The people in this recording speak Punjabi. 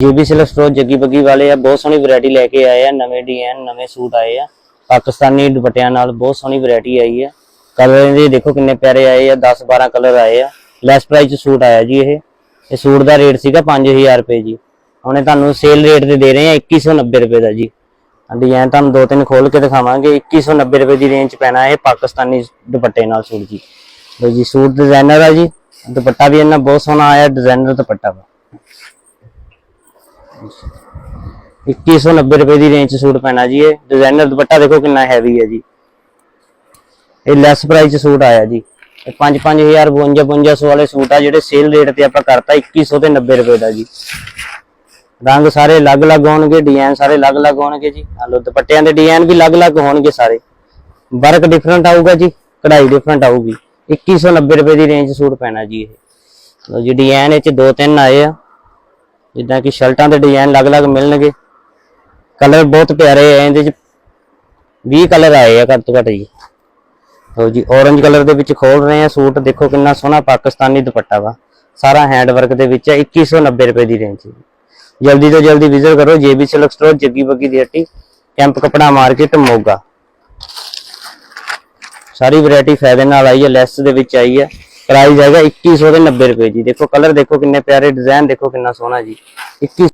G B silk store Jaggi Baggi ਵਾਲੇ ਆ, ਬਹੁਤ ਸੋਹਣੀ ਵੈਰਾਈਟੀ ਲੈ ਕੇ ਆਏ ਆ, ਨਵੇਂ ਡਿਜ਼ਾਈਨ ਨਵੇਂ ਸੂਟ ਆਏ ਆ। ਪਾਕਿਸਤਾਨੀ ਦੁਪੱਟਿਆਂ ਨਾਲ ਬਹੁਤ ਸੋਹਣੀ ਵੈਰਾਈਟੀ ਆਈ ਆ। ਕਲਰ ਇਹਦੇ ਦੇਖੋ ਕਿੰਨੇ ਪਿਆਰੇ ਆਏ ਆ 10 12 ਕਲਰ ਆਏ ਆ। ਲੈਸ ਪ੍ਰਾਈਸ ਚ ਸੂਟ ਆਇਆ ਜੀ ਇਹ। ਇਹ ਸੂਟ ਦਾ ਰੇਟ ਸੀਗਾ 5000 ਰੁਪਏ ਜੀ। ਹੁਣੇ ਤੁਹਾਨੂੰ ਸੇਲ ਰੇਟ ਤੇ ਦੇ ਰਹੇ ਆ 2190 ਰੁਪਏ ਦਾ ਜੀ। ਡਿਜ਼ਾਈਨ ਤੁਹਾਨੂੰ ਦੋ ਤਿੰਨ ਖੋਲ ਕੇ ਦਿਖਾਵਾਂਗੇ 2190 ਰੁਪਏ ਦੀ ਰੇਂਜ 'ਚ ਪੈਣਾ ਇਹ ਪਾਕਿਸਤਾਨੀ ਦੁਪੱਟੇ ਨਾਲ ਸੂਟ ਜੀ। ਲਓ ਜੀ, ਸੂਟ ਡਿਜ਼ਾਈਨਰ ਆ ਜੀ। ਦੁਪੱਟਾ ਵੀ ਇਹਨਾਂ ਬਹੁਤ ਸੋਹਣਾ ਆਇਆ ਡਿਜ਼ਾਈਨਰ ਦੁਪੱਟਾ ਵਾ। 2190 ਰੁਪਏ ਦੀ ਰੇਂਜ 'ਚ ਸੂਟ ਪੈਣਾ ਜੀ ਇਹ। ਡਿਜ਼ਾਈਨਰ ਦੁਪੱਟਾ ਦੇਖੋ ਕਿੰਨਾ ਹੈਵੀ ਹੈ ਜੀ। ਇਹ ਲੈਸ ਪ੍ਰਾਈਸ 'ਚ ਸੂਟ ਆਇਆ ਜੀ। 5-5000 52-5200 ਵਾਲੇ ਸੂਟ ਆ, ਜਿਹੜੇ ਸੇਲ ਰੇਟ ਤੇ ਆਪਾਂ ਕਰਤਾ 2100 ਤੇ 90 ਰੁਪਏ ਦਾ ਜੀ। ਰੰਗ ਸਾਰੇ ਅਲੱਗ-ਅਲੱਗ ਹੋਣਗੇ ਡਿਜ਼ਾਈਨ ਸਾਰੇ ਅਲੱਗ-ਅਲੱਗ ਹੋਣਗੇ ਜੀ। ਆ ਦੁਪੱਟਿਆਂ ਦੇ ਡਿਜ਼ਾਈਨ ਵੀ ਅਲੱਗ-ਅਲੱਗ ਹੋਣਗੇ ਸਾਰੇ। ਵਰਕ ਡਿਫਰੈਂਟ ਆਊਗਾ ਜੀ, ਕਢਾਈ ਡਿਫਰੈਂਟ ਆਊਗੀ। 2190 ਰੁਪਏ ਦੀ ਰੇਂਜ ਸੂਟ ਪੈਣਾ ਜੀ ਇਹ। ਲੋ ਜੀ ਡਿਜ਼ਾਈਨ ਇਹ 'ਚ ਦੋ ਤਿੰਨ ਆਏ ਆ। ਜਿੱਦਾਂ ਕਿ ਸ਼ਰਟਾਂ ਦੇ ਡਿਜ਼ਾਈਨ ਅਲੱਗ-ਅਲੱਗ ਮਿਲਣਗੇ। ਕਲਰ ਬਹੁਤ ਪਿਆਰੇ ਆ, ਇਹਦੇ 'ਚ 20 ਕਲਰ ਆਏ ਆ ਘੱਟ ਤੋਂ ਘੱਟ ਜੀ। ਲਓ ਜੀ, orange ਕਲਰ ਦੇ ਵਿੱਚ ਖੋਲ ਰਹੇ ਆ ਸੂਟ, ਦੇਖੋ ਕਿੰਨਾ ਸੋਹਣਾ ਪਾਕਿਸਤਾਨੀ ਦੁਪੱਟਾ ਵਾ। ਸਾਰਾ ਹੈਂਡ ਵਰਕ ਦੇ ਵਿੱਚ ਹੈ 2190 ਰੁਪਏ ਦੀ ਰੇਂਜ ਜਲਦੀ ਤੋਂ ਜਲਦੀ ਵਿਜ਼ਿਟ ਕਰੋ, J B silk store Jaggi Baggi ਦੀ ਹੱਟੀ ਕੈਂਪ ਕਪੜਾ ਮਾਰਕੀਟ ਮੋਗਾ। ਸਾਰੀ ਵੈਰਾਈਟੀ ਫਾਇਦੇ ਨਾਲ ਆਈ ਹੈ ਲੈਸ ਦੇ ਵਿੱਚ ਆਈ ਹੈ ਪ੍ਰਾਈਸ ਹੈਗਾ 2190 ਰੁਪਏ ਜੀ। ਦੇਖੋ ਕਲਰ ਦੇਖੋ ਕਿੰਨੇ ਪਿਆਰੇ ਡਿਜ਼ਾਈਨ ਦੇਖੋ ਕਿੰਨਾ ਸੋਹਣਾ ਜੀ। 21